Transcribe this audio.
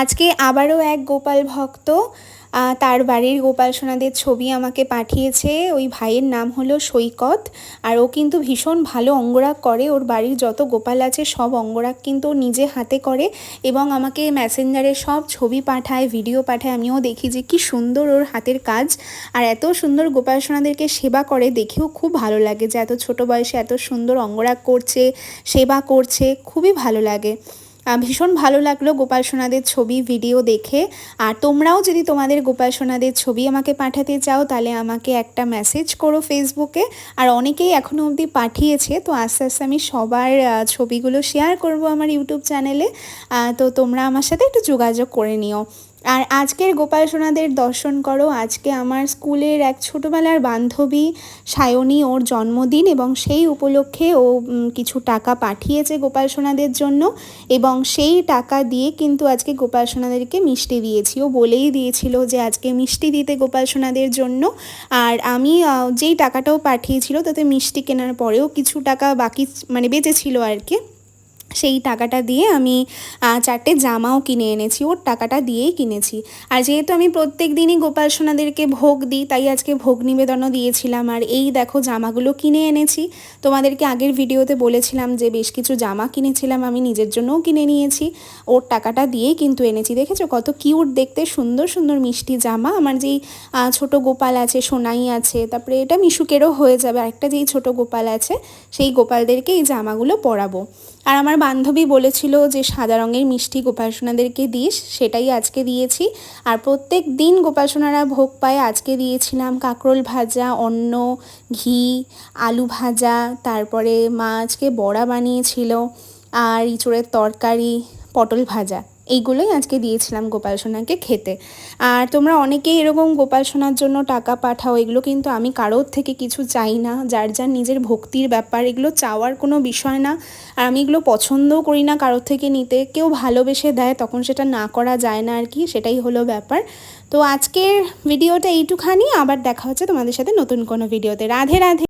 আজকে আবারও এক গোপাল ভক্ত তার বাড়ির গোপাল সোনাদের ছবি আমাকে পাঠিয়েছে। ওই ভাইয়ের নাম হলো সৈকত, আর ও কিন্তু ভীষণ ভালো অঙ্গরাগ করে। ওর বাড়ির যত গোপাল আছে সব অঙ্গরাগ কিন্তু নিজে হাতে করে এবং আমাকে মেসেঞ্জারে সব ছবি পাঠায়, ভিডিও পাঠায়। আমিও দেখি যে কি সুন্দর ওর হাতের কাজ, আর এত সুন্দর গোপাল সোনাদেরকে সেবা করে। দেখেও খুব ভালো লাগে যে এত ছোট বয়সে এত সুন্দর অঙ্গরাগ করছে, সেবা করছে। খুবই ভালো লাগে। ভীষণ ভালো লাগল গোপাল সোনাদের ছবি ভিডিও দেখে। আর তোমরাও যদি তোমাদের গোপাল সোনাদের ছবি আমাকে পাঠাতে চাও, তাহলে আমাকে একটা মেসেজ করো ফেসবুকে আর অনেকেই এখনও অবধি পাঠিয়েছে, তো আস্তে আস্তে আমি সবার ছবিগুলো শেয়ার করব আমার ইউটিউব চ্যানেলে তো তোমরা আমার সাথে একটু যোগাযোগ করে নিও। আর আজকের গোপাল সোনাদের দর্শন করো। আজকে আমার স্কুলের এক ছোটোবেলার বান্ধবী সায়নী, ওর জন্মদিন এবং সেই উপলক্ষে ও কিছু টাকা পাঠিয়েছে গোপাল সোনাদের জন্য এবং সেই টাকা দিয়ে কিন্তু আজকে গোপাল সোনাদেরকে মিষ্টি দিয়েছি। ও বলেই দিয়েছিল যে আজকে মিষ্টি দিতে গোপাল সোনাদের জন্য। আর আমি যেই টাকাটাও পাঠিয়েছিল তাতে মিষ্টি কেনার পরেও কিছু টাকা বাকি মানে বেঁচেছিল আর কি। সেই টাকাটা দিয়ে আমি চারটে জামাও কিনে এনেছি, ওর টাকাটা দিয়েই কিনেছি। আর যেহেতু আমি প্রত্যেক দিনই গোপাল সোনাদেরকে ভোগ দিই, তাই আজকে ভোগ নিবেদনও দিয়েছিলাম। আর এই দেখো জামাগুলো কিনে এনেছি। তোমাদেরকে আগের ভিডিওতে বলেছিলাম যে বেশ কিছু জামা কিনেছিলাম, আমি নিজের জন্যও কিনে নিয়েছি। ওর টাকাটা দিয়েই কিন্তু এনেছি। দেখেছ কত কিউট দেখতে, সুন্দর সুন্দর মিষ্টি জামা। আমার যেই ছোট গোপাল আছে, সোনাই আছে, তারপরে এটা মিশুকেরও হয়ে যাবে। আরেকটা যেই ছোট গোপাল আছে, সেই গোপালদেরকে এই জামাগুলো পরাবো। আর আমার বান্ধবী বলেছিল যে সাদা রঙের মিষ্টি গোপাল সোনাদেরকে দিস, সেটাই আজকে দিয়েছি। আর প্রত্যেক দিন গোপাল সোনারা ভোগ পায়, আজকে দিয়েছিলাম কাঁকরোল ভাজা, অন্ন, ঘি, আলু ভাজা, তারপরে মা আজকে বড়া বানিয়েছিল, আর ইঁচড়ের তরকারি, পটল ভাজা। এইগুলোই আজকে দিয়েছিলাম গোপাল সোনাকে খেতে। আর তোমরা অনেকেই এরকম গোপাল সোনার জন্য টাকা পাঠাও, এগুলো কিন্তু আমি কারোর থেকে কিছু চাই না। যার যার নিজের ভক্তির ব্যাপার, এগুলো চাওয়ার কোনো বিষয় না। আর আমি এগুলো পছন্দও করি না কারোর থেকে নিতে। কেউ ভালোবেসে দেয়, তখন সেটা না করা যায় না আর কি, সেটাই হলো ব্যাপার। তো আজকের ভিডিওটা এইটুখানি, আবার দেখা হচ্ছে তোমাদের সাথে নতুন কোনো ভিডিওতে। রাধে রাধে।